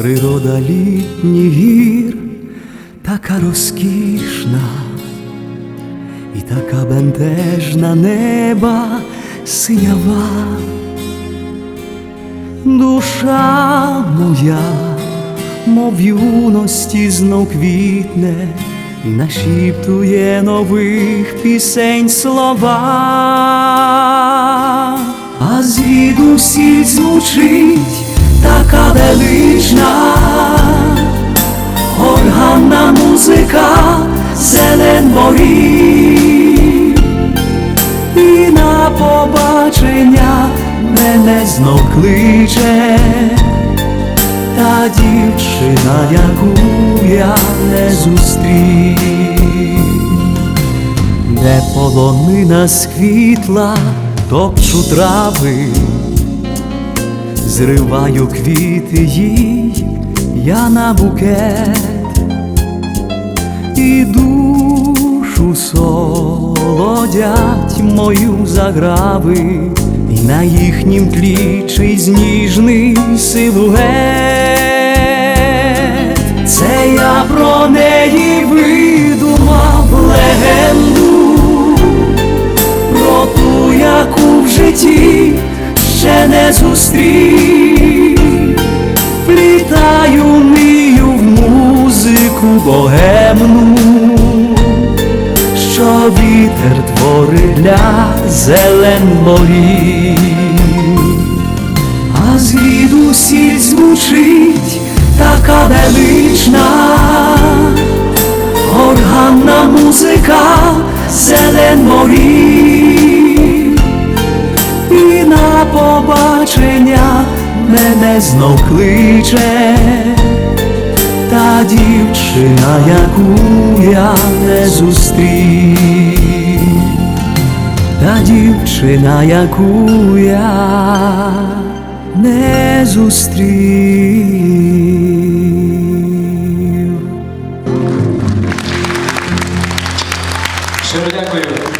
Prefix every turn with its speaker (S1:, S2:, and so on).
S1: Природа літніх гір така розкішна, і така бентежна неба синява, душа моя, мов юності знов квітне, і нашіптує нових пісень слова, а звідусіль звучить така велична, органна музика, зелен морі, і на побачення мене знов кличе, та дівчина, яку я не зустрів, де полонина сквітла, топчу трави зриваю квіти їй я на букет і душу солодять мою заграви, на їхнім тлі чийсь ніжний силует. Про неї видумав легенду про ту, яку в житті ще не зустрів, плітаю мию в музику богемну, що вітер творить для зелен морів, а звідусіль звучить така велична, поріг і на побачення мене знов кличе, та дівчина, яку я не зустрів, та дівчина, яку я не зустрів. Щиро дякую.